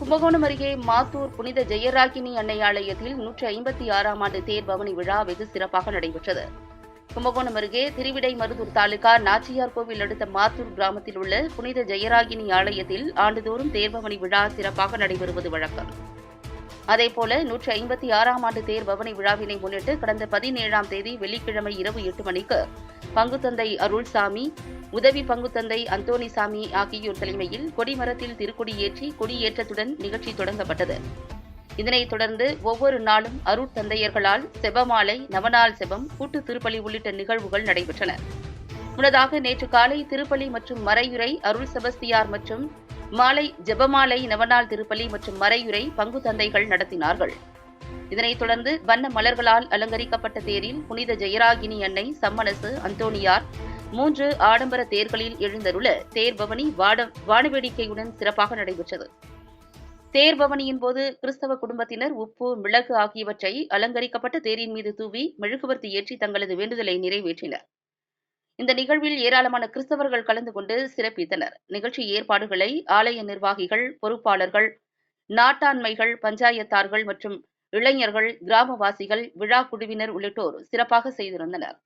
கும்பகோணம் அருகே மாத்தூர் புனித ஜெயராகினி அன்னை ஆலயத்தில் நூற்றி ஐம்பத்தி ஆறாம் ஆண்டு தேர் பவனி விழா வெகு சிறப்பாக நடைபெற்றது. கும்பகோணம் அருகே திருவிடை மருதூர் தாலுகா நாச்சியார் கோவில் அடுத்த மாத்தூர் கிராமத்தில் உள்ள புனித ஜெயராகினி ஆலயத்தில் ஆண்டுதோறும் தேர்பவனி விழா சிறப்பாக நடைபெறுவது வழக்கம். அதேபோல நூற்றி ஐம்பத்தி ஆறாம் ஆண்டு தேர் பவனி விழாவினை முன்னிட்டு கடந்த பதினேழாம் தேதி வெள்ளிக்கிழமை இரவு எட்டு மணிக்கு பங்குத்தந்தை அருள்சாமி உதவி பங்குத்தந்தை அந்தோணிசாமி ஆகியோர் தலைமையில் கொடிமரத்தில் திருக்கொடி ஏற்றி கொடியேற்றத்துடன் நிகழ்ச்சி தொடங்கப்பட்டது. இதனைத் தொடர்ந்து ஒவ்வொரு நாளும் அருட்தந்தையர்களால் செபமாலை நவநாள் செபம் கூட்டு திருப்பலி உள்ளிட்ட நிகழ்வுகள் நடைபெற்றன. முன்னதாக நேற்று காலை திருப்பலி மற்றும் மறையுரை அருள் செபஸ்தியார் மற்றும் மாலை ஜெபமாலை நவநாள் திருப்பலி மற்றும் மறையுரை பங்கு தந்தைகள் நடத்தினார்கள். இதனைத் தொடர்ந்து வண்ண மலர்களால் அலங்கரிக்கப்பட்ட தேரில் புனித ஜெயராகினி அன்னை சம்மனசு அந்தோணியார் மூன்று ஆடம்பர தேர்களில் எழுந்தருள தேர் பவனி வாட வானவேடிக்கையுடன் சிறப்பாக நடைபெற்றது. தேர் பவனியின் போது கிறிஸ்தவ குடும்பத்தினர் உப்பு மிளகு ஆகியவற்றை அலங்கரிக்கப்பட்ட தேரின் மீது தூவி மெழுகுவர்த்தி ஏற்றி தங்களது வேண்டுதலை நிறைவேற்றினர். இந்த நிகழ்வில் ஏராளமான கிறிஸ்தவர்கள் கலந்து கொண்டு சிறப்பித்தனர். நிகழ்ச்சி ஏற்பாடுகளை ஆலய நிர்வாகிகள் பொறுப்பாளர்கள் நாட்டாண்மைகள் பஞ்சாயத்தார்கள் மற்றும் இளைஞர்கள் கிராமவாசிகள் விழா குழுவினர் உள்ளிட்டோர் சிறப்பாக செய்திருந்தனர்.